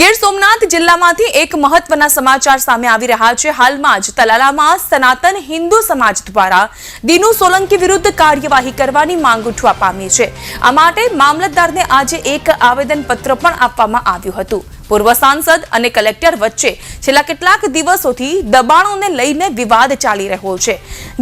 ગીર સોમનાથ જિલ્લામાંથી એક મહત્વના સમાચાર સામે આવી રહ્યા છે. હાલમાં જ તલાલામાં સનાતન હિન્દુ સમાજ દ્વારા દિનુ સોલંકી વિરુદ્ધ કાર્યવાહી કરવાની માંગ ઉઠવા પામી છે. આ માટે મામલતદારને આજે એક આવેદનપત્ર પણ આપવામાં આવ્યું હતું. પૂર્વ સાંસદ અને કલેક્ટર વચ્ચે છેલ્લા કેટલાક દિવસોથી દબાણોને લઈને વિવાદ ચાલી રહ્યો છે.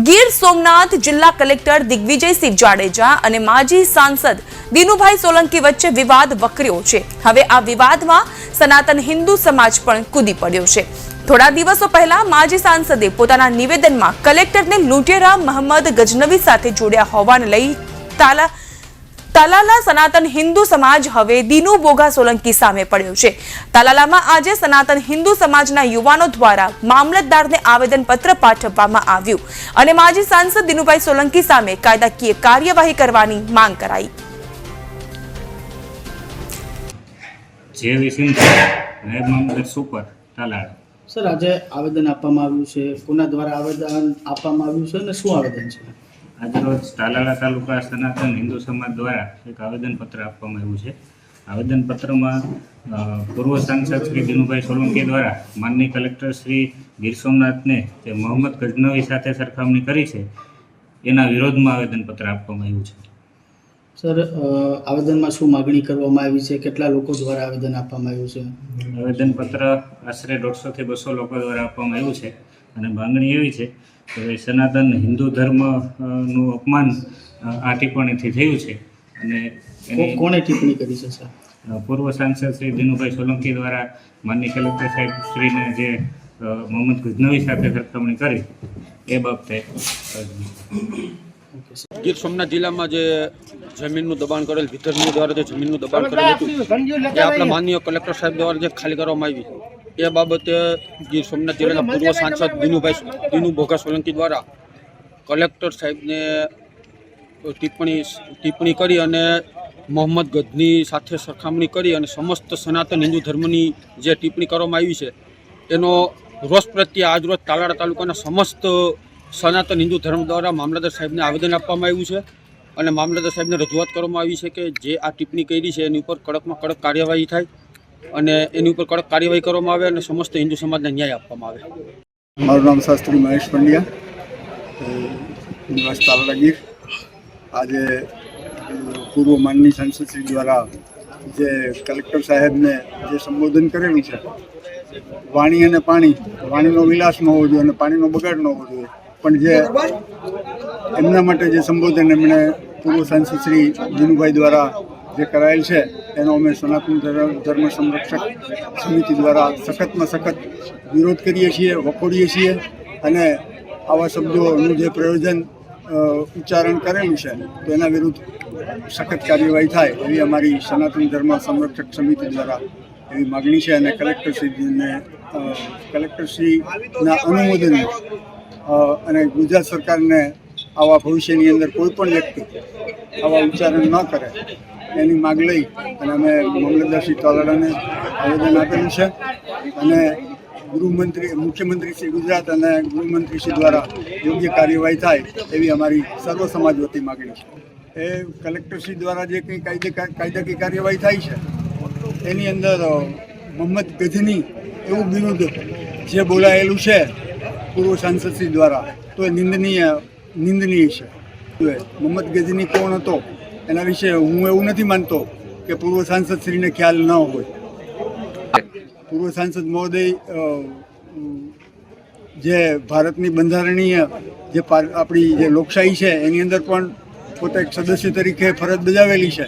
ગીર સોમનાથ જિલ્લા કલેક્ટર દિગ્વિજયસિંહ જાડેજા અને માજી સાંસદ દિનુભાઈ સોલંકી વચ્ચે વિવાદ વકર્યો છે. હવે આ વિવાદમાં સનાતન હિન્દુ સમાજ પણ કૂદી પડ્યો છે. થોડા દિવસો પહેલા માજી સાંસદે પોતાના નિવેદનમાં કલેક્ટરને લૂંટેરા મહંમદ ગજનવી સાથે જોડ્યા હોવાને લઈ તાલા તાલાલા સનાતન હિન્દુ સમાજ હવે દીનુ બોગા સોલંકી સામે પડ્યો છે. તાલાલામાં આજે સનાતન હિન્દુ સમાજના યુવાનો દ્વારા મામલતદારને આવેદનપત્ર પાઠવવામાં આવ્યું અને માજી સાંસદ દિનુભાઈ સોલંકી સામે કાયદાકીય કાર્યવાહી કરવાની માંગ કરાઈ. જે નાયબ મામલતદાર સુપર તાલાળ સર આજે આવેદન આપવામાં આવ્યું છે. કોના દ્વારા આવેદન આપવામાં આવ્યું છે અને શું આવેદન છે? આજરોજ તાલાળા તાલુકા સનાતન હિન્દુ સમાજ દ્વારા એક આવેદનપત્ર આપવામાં આવ્યું છે. આવેદનપત્રમાં પૂર્વ સાંસદ શ્રી દિનુભાઈ સોલંકી દ્વારા માનની કલેક્ટર શ્રી ગીર સોમનાથને જે મોહમ્મદ ગજનવી સાથે સરખામણી કરી છે એના વિરોધમાં આવેદનપત્ર આપવામાં આવ્યું છે. સર આવેદનમાં શું માગણી કરવામાં આવી છે? કેટલા લોકો દ્વારા આવેદન આપવામાં આવ્યું છે? આવેદનપત્ર આશરે દોઢસોથી બસો લોકો દ્વારા આપવામાં આવ્યું છે. અને માંગણી એવી છે કે ભાઈ સનાતન હિન્દુ ધર્મનું અપમાન આ ટિપ્પણીથી થયું છે. અને એની કોણે ટિપ્પણી કરી છે સર? પૂર્વ સાંસદ શ્રી દિનુભાઈ સોલંકી દ્વારા માનની કલેક્ટર સાહેબ શ્રીને જે મોહમ્મદ ગુજનવી સાથે સરખામણી કરી એ બાબતે. ગીર સોમનાથ જિલ્લામાં જે જમીનનું દબાણ કરેલ વિધર્મીઓ દ્વારા જે જમીનનું દબાણ કરેલ હતું આપણા માનનીય કલેક્ટર સાહેબ દ્વારા જે ખાલી કરવામાં આવી. એ બાબતે ગીર સોમનાથ જિલ્લાના પૂર્વ સાંસદ દિનુભાઈ દિનુ ભોગા સોલંકી દ્વારા કલેક્ટર સાહેબને ટિપ્પણી ટિપ્પણી કરી અને મોહમ્મદ ગજની સાથે સરખામણી કરી અને સમસ્ત સનાતન હિન્દુ ધર્મની જે ટિપ્પણી કરવામાં આવી છે એનો રોષ પ્રત્યે આજરોજ તાલાળા તાલુકાના સમસ્ત સનાતન હિન્દુ ધર્મ દ્વારા મામલતદાર સાહેબને આવેદન આપવામાં આવ્યું છે અને મામલતદાર સાહેબને રજૂઆત કરવામાં આવી છે કે જે આ ટિપ્પણી કરી છે એની ઉપર કડકમાં કડક કાર્યવાહી થાય. અને એની ઉપર કડક કાર્યવાહી કરવામાં આવે અને સમસ્ત હિન્દુ સમાજને ન્યાય આપવામાં આવે. મારું નામ શાસ્ત્રી મહેશ પંડ્યા નિવાસ તાલાલા આજે પૂર્વ માનની સંસદશ્રી દ્વારા જે કલેક્ટર સાહેબને જે સંબોધન કરેલું છે, વાણી અને પાણી, વાણીનો વિલાસ ન હોવો જોઈએ અને પાણીનો બગાડ ન હોવો જોઈએ. પણ જે એમના માટે જે સંબોધન એમણે પૂર્વ સાંસદ શ્રી દિનુભાઈ દ્વારા જે કરાયેલ છે, એનો અમે સનાતન ધર્મ સંરક્ષક સમિતિ દ્વારા સખતમાં સખત વિરોધ કરીએ છીએ, વખોડીએ છીએ અને આવા શબ્દોનું જે પ્રયોજન ઉચ્ચારણ કરેલું છે, તો એના વિરુદ્ધ સખત કાર્યવાહી થાય એવી અમારી સનાતન ધર્મ સંરક્ષક સમિતિ દ્વારા એવી માગણી છે અને કલેક્ટરશ્રીને કલેક્ટરશ્રીના અનુમોદન અને ગુજરાત સરકારને આવા ભવિષ્યની અંદર કોઈ પણ વ્યક્તિ આવા ઉચ્ચારણ ન કરે એની માગ લઈ અને અમે મામલતદારશ્રી તલાડાને આવેદન આપેલું છે. અને ગૃહમંત્રી, મુખ્યમંત્રી શ્રી ગુજરાત અને ગૃહમંત્રી શ્રી દ્વારા યોગ્ય કાર્યવાહી થાય એવી અમારી સર્વ સમાજ વતી માગણી છે. એ કલેક્ટરશ્રી દ્વારા જે કંઈ કાયદે, કાયદાકીય કાર્યવાહી થાય છે, એની અંદર મોહમ્મદ ગજની એવું વિરુદ્ધ જે બોલાયેલું છે, પૂર્વ સાંસદશ્રી દ્વારા, તો એ નિંદનીય નિંદનીય છે. મોહમ્મદ ગજની કોણ હતો? એના વિશે હું એવું નથી માનતો કે પૂર્વ સાંસદશ્રીને ખ્યાલ ન હોય. પૂર્વ સાંસદ મહોદય જે ભારતની બંધારણીય જે પાર- આપણી જે લોકશાહી છે એની અંદર પણ પોતે એક સદસ્ય તરીકે ફરજ બજાવેલી છે.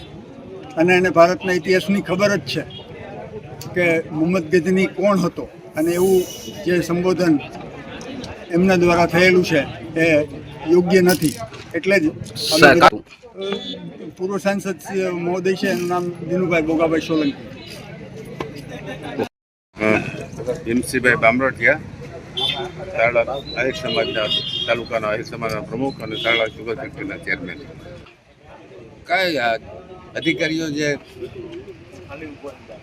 અને એને ભારતના ઇતિહાસની ખબર જ છે કે મોહમ્મદ ગજની કોણ હતો. અને એવું જે સંબોધન એમના દ્વારા થયેલું છે એ યોગ્ય નથી. એટલે જ પૂર્વ સાંસદ મહોદય છે, એનું નામ દિનુભાઈ બોગાભાઈ સોલંકી. ભીમસિંહભાઈ બામરોટિયા તારડા આહિર સમાજના તાલુકાના આહિર સમાજના પ્રમુખ અને તારડા સુગર ફેક્ટરીના ચેરમેન. આ અધિકારીઓ જે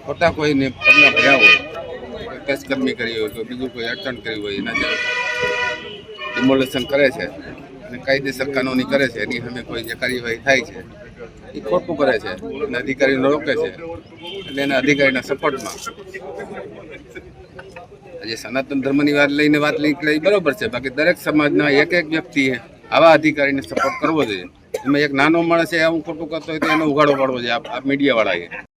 ખોટા કોઈને પગલાં ભર્યા હોય પેશકર્મી કરી હોય તો બીજું કોઈ અડચણ કરી હોય, એના જે ડિમોલેશન કરે છે અને કાયદેસર કાનૂની કરે છે, એની સામે કોઈ જે કાર્યવાહી થાય છે એ ખોટું કરે છે. અને અધિકારીને રોકે છે. એટલે એના અધિકારીના સપોર્ટમાં. આજે સનાતન ધર્મની વાત લઈને વાત નીકળે, એ બરોબર છે. બાકી દરેક સમાજના એક એક વ્યક્તિએ આવા અધિકારીને સપોર્ટ કરવો જોઈએ. એમાં એક નાનો માણસ એ આવું ખોટું કરતો હોય તો એનો ઉઘાડો પાડવો જોઈએ આ મીડિયાવાળાએ